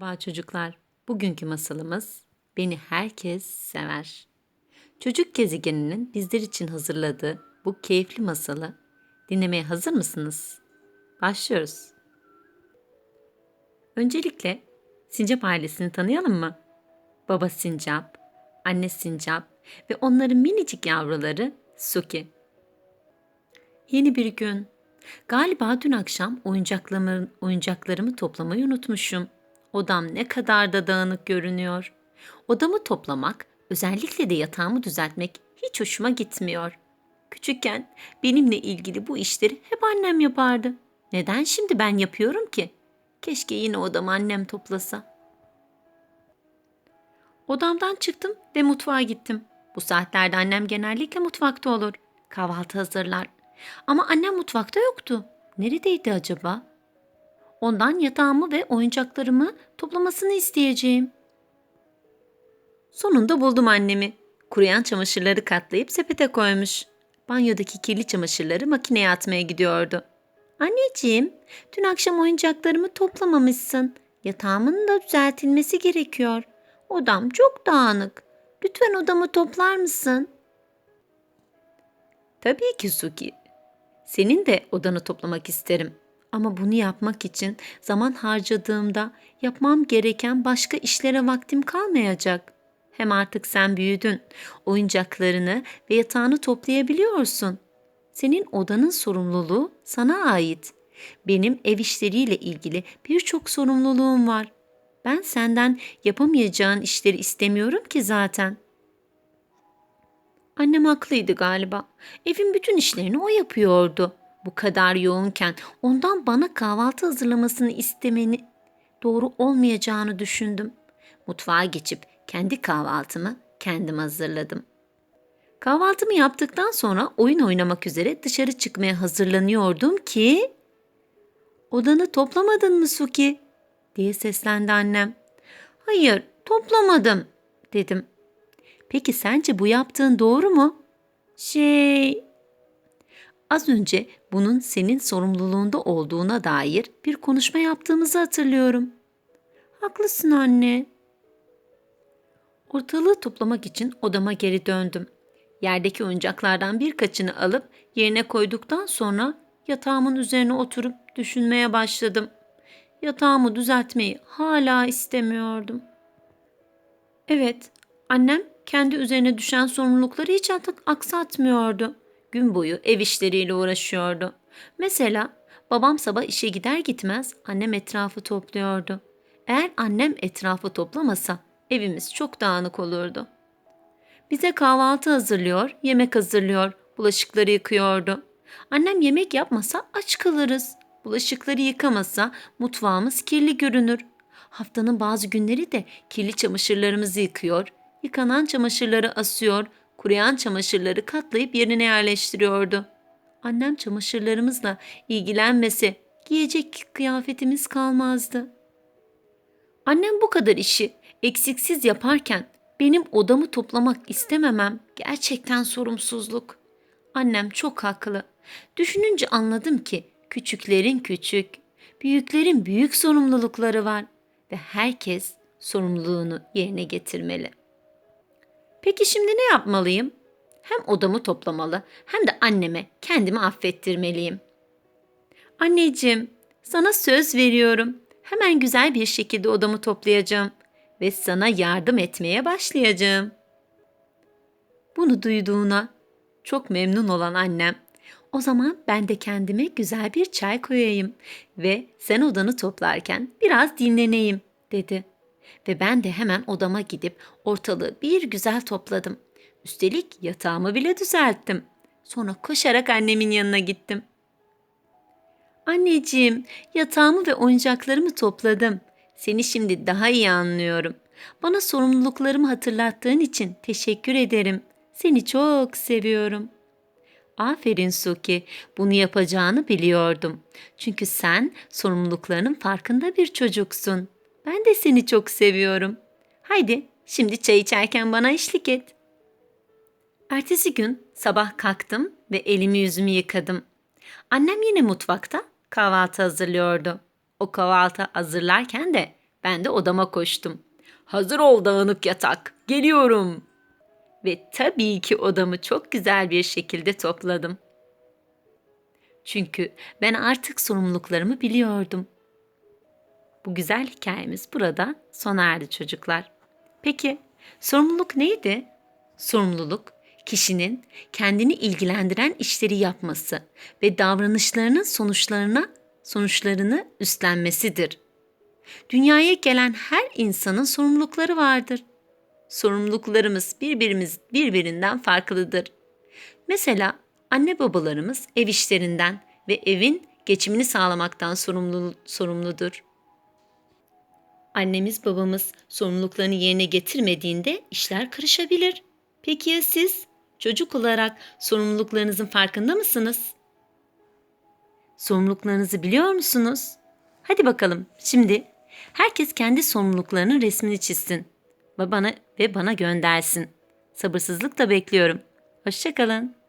Merhaba çocuklar. Bugünkü masalımız Beni Herkes Sever. Çocuk gezegeninin bizler için hazırladığı bu keyifli masalı dinlemeye hazır mısınız? Başlıyoruz. Öncelikle Sincap ailesini tanıyalım mı? Baba Sincap, anne Sincap ve onların minicik yavruları Suki. Yeni bir gün. Galiba dün akşam oyuncaklarımı, oyuncaklarımı toplamayı unutmuşum. Odam ne kadar da dağınık görünüyor. Odamı toplamak, özellikle de yatağımı düzeltmek hiç hoşuma gitmiyor. Küçükken benimle ilgili bu işleri hep annem yapardı. Neden şimdi ben yapıyorum ki? Keşke yine odamı annem toplasa. Odamdan çıktım ve mutfağa gittim. Bu saatlerde annem genellikle mutfakta olur. Kahvaltı hazırlar. Ama annem mutfakta yoktu. Neredeydi acaba? Ondan yatağımı ve oyuncaklarımı toplamasını isteyeceğim. Sonunda buldum annemi. Kuruyan çamaşırları katlayıp sepete koymuş. Banyodaki kirli çamaşırları makineye atmaya gidiyordu. Anneciğim, dün akşam oyuncaklarımı toplamamışsın. Yatağımın da düzeltilmesi gerekiyor. Odam çok dağınık. Lütfen odamı toplar mısın? Tabii ki Suki. Senin de odanı toplamak isterim. Ama bunu yapmak için zaman harcadığımda yapmam gereken başka işlere vaktim kalmayacak. Hem artık sen büyüdün. Oyuncaklarını ve yatağını toplayabiliyorsun. Senin odanın sorumluluğu sana ait. Benim ev işleriyle ilgili birçok sorumluluğum var. Ben senden yapamayacağın işleri istemiyorum ki zaten. Annem haklıydı galiba. Evin bütün işlerini o yapıyordu. Bu kadar yoğunken ondan bana kahvaltı hazırlamasını istemeni doğru olmayacağını düşündüm. Mutfağa geçip kendi kahvaltımı kendim hazırladım. Kahvaltımı yaptıktan sonra oyun oynamak üzere dışarı çıkmaya hazırlanıyordum ki Odanı toplamadın mı Suki? diye seslendi annem. Hayır, toplamadım dedim. Peki sence bu yaptığın doğru mu? Şey, Az önce bunun senin sorumluluğunda olduğuna dair bir konuşma yaptığımızı hatırlıyorum. Haklısın anne. Ortalığı toplamak için odama geri döndüm. Yerdeki oyuncaklardan birkaçını alıp yerine koyduktan sonra yatağımın üzerine oturup düşünmeye başladım. Yatağımı düzeltmeyi hala istemiyordum. Evet, annem kendi üzerine düşen sorumlulukları hiç aksatmıyordu gün boyu ev işleriyle uğraşıyordu. Mesela babam sabah işe gider gitmez annem etrafı topluyordu. Eğer annem etrafı toplamasa evimiz çok dağınık olurdu. Bize kahvaltı hazırlıyor, yemek hazırlıyor, bulaşıkları yıkıyordu. Annem yemek yapmasa aç kalırız. Bulaşıkları yıkamasa mutfağımız kirli görünür. Haftanın bazı günleri de kirli çamaşırlarımızı yıkıyor, yıkanan çamaşırları asıyor, kuruyan çamaşırları katlayıp yerine yerleştiriyordu. Annem çamaşırlarımızla ilgilenmese giyecek kıyafetimiz kalmazdı. Annem bu kadar işi eksiksiz yaparken benim odamı toplamak istememem gerçekten sorumsuzluk. Annem çok haklı. Düşününce anladım ki küçüklerin küçük, büyüklerin büyük sorumlulukları var ve herkes sorumluluğunu yerine getirmeli. Peki şimdi ne yapmalıyım? Hem odamı toplamalı hem de anneme kendimi affettirmeliyim. Anneciğim, sana söz veriyorum. Hemen güzel bir şekilde odamı toplayacağım ve sana yardım etmeye başlayacağım. Bunu duyduğuna çok memnun olan annem, o zaman ben de kendime güzel bir çay koyayım ve sen odanı toplarken biraz dinleneyim dedi ve ben de hemen odama gidip ortalığı bir güzel topladım. Üstelik yatağımı bile düzelttim. Sonra koşarak annemin yanına gittim. Anneciğim, yatağımı ve oyuncaklarımı topladım. Seni şimdi daha iyi anlıyorum. Bana sorumluluklarımı hatırlattığın için teşekkür ederim. Seni çok seviyorum. Aferin Suki, bunu yapacağını biliyordum. Çünkü sen sorumluluklarının farkında bir çocuksun.'' Ben de seni çok seviyorum. Haydi şimdi çay içerken bana eşlik et. Ertesi gün sabah kalktım ve elimi yüzümü yıkadım. Annem yine mutfakta kahvaltı hazırlıyordu. O kahvaltı hazırlarken de Ben de odama koştum. Hazır ol dağınık yatak. Geliyorum. Ve tabii ki odamı çok güzel bir şekilde topladım. Çünkü ben artık sorumluluklarımı biliyordum. Bu güzel hikayemiz burada sona erdi çocuklar. Peki sorumluluk neydi? Sorumluluk kişinin kendini ilgilendiren işleri yapması ve davranışlarının sonuçlarına sonuçlarını üstlenmesidir. Dünyaya gelen her insanın sorumlulukları vardır. Sorumluluklarımız birbirimiz birbirinden farklıdır. Mesela anne babalarımız ev işlerinden ve evin geçimini sağlamaktan sorumlu, sorumludur. Annemiz babamız sorumluluklarını yerine getirmediğinde işler karışabilir. Peki ya siz? Çocuk olarak sorumluluklarınızın farkında mısınız? Sorumluluklarınızı biliyor musunuz? Hadi bakalım şimdi herkes kendi sorumluluklarının resmini çizsin ve bana ve bana göndersin. Sabırsızlıkla bekliyorum. Hoşçakalın.